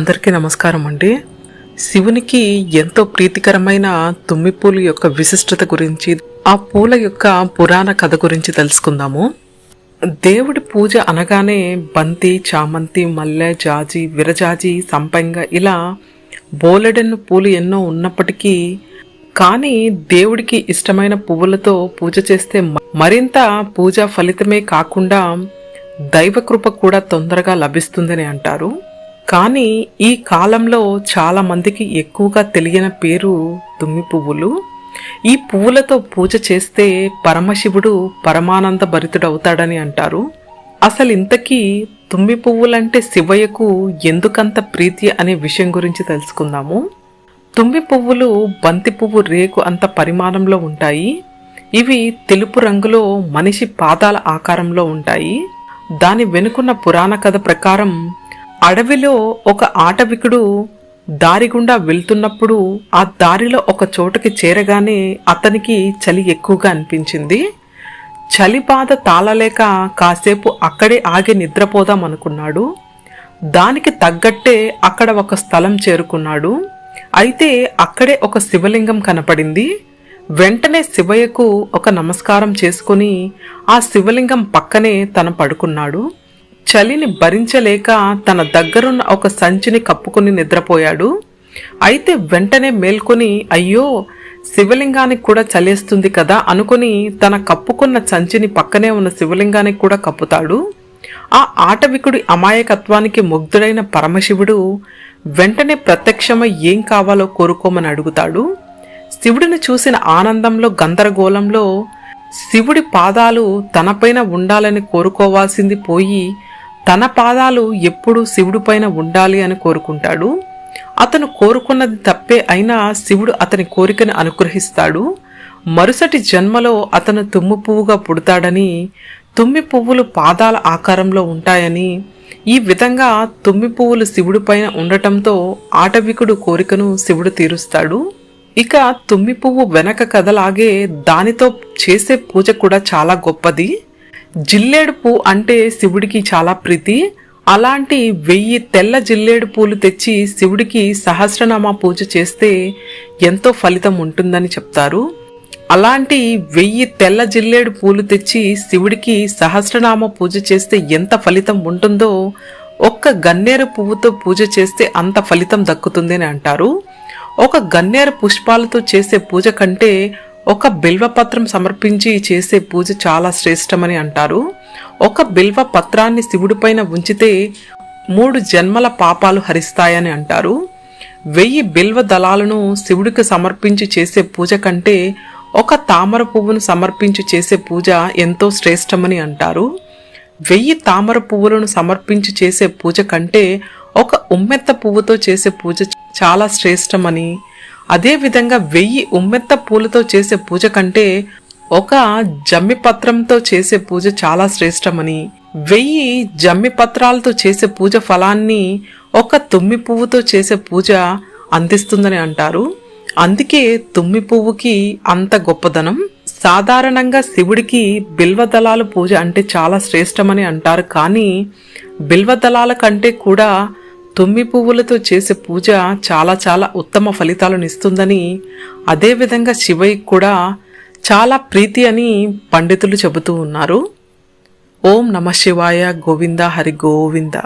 అందరికీ నమస్కారం అండి. శివునికి ఎంతో ప్రీతికరమైన తుమ్మి పూలు యొక్క విశిష్టత గురించి ఆ పూల యొక్క పురాణ కథ గురించి తెలుసుకుందాము. దేవుడి పూజ అనగానే బంతి చామంతి మల్లె జాజి విరజాజి సంపంగ ఇలా బోలెడెన్ను పూలు ఎన్నో ఉన్నప్పటికీ కానీ దేవుడికి ఇష్టమైన పువ్వులతో పూజ చేస్తే మరింత పూజ ఫలితమే కాకుండా దైవకృప కూడా తొందరగా లభిస్తుందని అంటారు. కానీ ఈ కాలంలో చాలా మందికి ఎక్కువగా తెలియని పేరు తుమ్మి పువ్వులు. ఈ పువ్వులతో పూజ చేస్తే పరమశివుడు పరమానంద భరితుడవుతాడని అంటారు. అసలు ఇంతకీ తుమ్మి పువ్వులంటే శివయ్యకు ఎందుకంత ప్రీతి అనే విషయం గురించి తెలుసుకుందాము. తుమ్మి పువ్వులు బంతి పువ్వు రేకు అంత పరిమాణంలో ఉంటాయి. ఇవి తెలుపు రంగులో మనిషి పాదాల ఆకారంలో ఉంటాయి. దాని వెనుకున్న పురాణ కథ ప్రకారం అడవిలో ఒక ఆటవికుడు దారి గుండా వెళ్తున్నప్పుడు ఆ దారిలో ఒక చోటకి చేరగానే అతనికి చలి ఎక్కువగా అనిపించింది. చలి బాధ తాళలేక కాసేపు అక్కడే ఆగి నిద్రపోదాం అనుకున్నాడు. దానికి తగ్గట్టే అక్కడ ఒక స్థలం చేరుకున్నాడు. అయితే అక్కడే ఒక శివలింగం కనపడింది. వెంటనే శివయ్యకు ఒక నమస్కారం చేసుకుని ఆ శివలింగం పక్కనే తన పడుకున్నాడు. చలిని భరించలేక తన దగ్గరున్న ఒక సంచిని కప్పుకుని నిద్రపోయాడు. అయితే వెంటనే మేల్కొని అయ్యో శివలింగానికి కూడా చలేస్తుంది కదా అనుకుని తన కప్పుకున్న సంచిని పక్కనే ఉన్న శివలింగానికి కూడా కప్పుతాడు. ఆ ఆటవికుడి అమాయకత్వానికి ముగ్ధుడైన పరమశివుడు వెంటనే ప్రత్యక్షమై ఏం కావాలో కోరుకోమని అడుగుతాడు. శివుడిని చూసిన ఆనందంలో గందరగోళంలో శివుడి పాదాలు తనపైన ఉండాలని కోరుకోవాల్సింది పోయి తన పాదాలు ఎప్పుడు శివుడిపైన ఉండాలి అని కోరుకుంటాడు. అతను కోరుకున్నది తప్పే అయినా శివుడు అతని కోరికను అనుగ్రహిస్తాడు. మరుసటి జన్మలో అతను తుమ్ము పువ్వుగా పుడతాడని తుమ్మి పువ్వులు పాదాల ఆకారంలో ఉంటాయని ఈ విధంగా తుమ్మి పువ్వులు శివుడిపైన ఉండటంతో ఆటవికుడు కోరికను శివుడు తీరుస్తాడు. ఇక తుమ్మి పువ్వు వెనక కథలాగే దానితో చేసే పూజ కూడా చాలా గొప్పది. జిల్లేడు పువ్వు అంటే శివుడికి చాలా ప్రీతి. అలాంటి వెయ్యి తెల్ల జిల్లేడు పూలు తెచ్చి శివుడికి సహస్రనామ పూజ చేస్తే ఎంతో ఫలితం ఉంటుందని చెప్తారు. అలాంటి వెయ్యి తెల్ల జిల్లేడు పూలు తెచ్చి శివుడికి సహస్రనామ పూజ చేస్తే ఎంత ఫలితం ఉంటుందో ఒక్క గన్నేరు పువ్వుతో పూజ చేస్తే అంత ఫలితం దక్కుతుందని అంటారు. ఒక గన్నేరు పుష్పాలతో చేసే పూజ కంటే ఒక బిల్వపత్రం సమర్పించి చేసే పూజ చాలా శ్రేష్టమని అంటారు. ఒక బిల్వ పత్రాన్ని శివుడిపైన ఉంచితే మూడు జన్మల పాపాలు హరిస్తాయని అంటారు. వెయ్యి బిల్వ దళాలను శివుడికి సమర్పించి చేసే పూజ కంటే ఒక తామర పువ్వును సమర్పించి చేసే పూజ ఎంతో శ్రేష్టమని అంటారు. వెయ్యి తామర పువ్వులను సమర్పించి చేసే పూజ కంటే ఒక ఉమ్మెత్త పువ్వుతో చేసే పూజ చాలా శ్రేష్టమని అదేవిధంగా వెయ్యి ఉమ్మెత్త పూలతో చేసే పూజ కంటే ఒక జమ్మి పత్రంతో చేసే పూజ చాలా శ్రేష్టమని వెయ్యి జమ్మి పత్రాలతో చేసే పూజ ఫలాన్ని ఒక తుమ్మి పువ్వుతో చేసే పూజ అందిస్తుందని అంటారు. అందుకే తుమ్మి పువ్వుకి అంత గొప్పదనం. సాధారణంగా శివుడికి బిల్వదళాలు పూజ అంటే చాలా శ్రేష్టమని అంటారు. కానీ బిల్వదళాల కంటే కూడా తుమ్మి పువ్వులతో చేసే పూజ చాలా చాలా ఉత్తమ ఫలితాలను ఇస్తుందని అదేవిధంగా శివయ్యకి కూడా చాలా ప్రీతి అని పండితులు చెబుతూ ఉన్నారు. ఓం నమ శివాయ గోవింద హరి గోవింద.